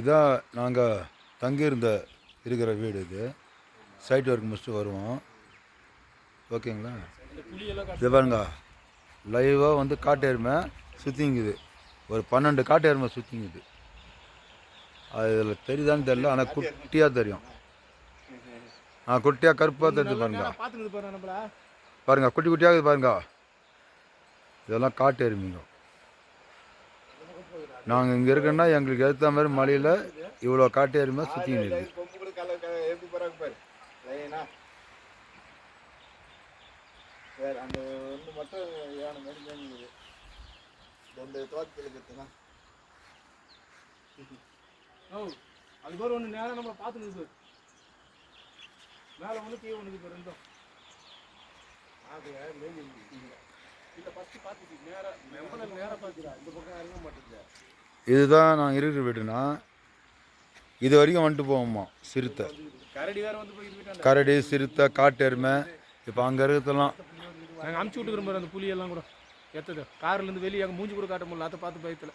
இதான் நாங்கள் தங்கியிருந்த இருக்கிற வீடு இது. சைட் ஒர்க் முடிச்சுட்டு வருவோம். ஓகேங்களா? இது பாருங்க. லைவாக வந்து காட்டு எருமை சுற்றிங்குது ஒரு பன்னெண்டு காட்டு எருமை சுற்றிங்குது அது இதில் தெரியுதான்னு தெரியல ஆனால் குட்டியாக தெரியும். ஆ குட்டியாக கருப்பாக தெரியுது பாருங்க. பாருங்க குட்டி குட்டியாக பாருங்க. இதெல்லாம் காட்டு எருமைங்க. நாங்கள் இங்கே இருக்கோன்னா எங்களுக்கு ஏற்ற மாதிரி மலையில் இவ்வளோ காட்டு எருமை சுற்றிக்கிட்டு இருக்குது வேற அந்த ஒன்று மட்டும் யானை மாதிரி மேஞ்சுது ரெண்டு தோட்டத்தில் ஓ அது பேர் ஒன்று நேரம் நம்மளை பார்த்துக்குது பாரு மேலே ஒன்று கீழே ஒன்று பாரு ரெண்டும். அது மேஞ்சிருக்கு இல்லை ஃபஸ்ட்டு பார்த்துச்சு நேராக பார்த்துடா. இந்த பக்கம் இறங்க மாட்டேங்குது. இதுதான் நான் இருக்கிற வீடுனா இது வரைக்கும் வந்துட்டு போவோம்மா சிறுத்தை. கரடி கரடி சிறுத்தை காட்டு எருமை இப்போ அங்கே இருக்கிறதெல்லாம். நாங்கள் அமுச்சு விட்டுக்கிறோம் அந்த புளியெல்லாம் கூட எத்தது? கார்லேருந்து வெளியே அங்கே மூஞ்சி கூட காட்ட முடியல அதை பார்த்து பயத்தில்.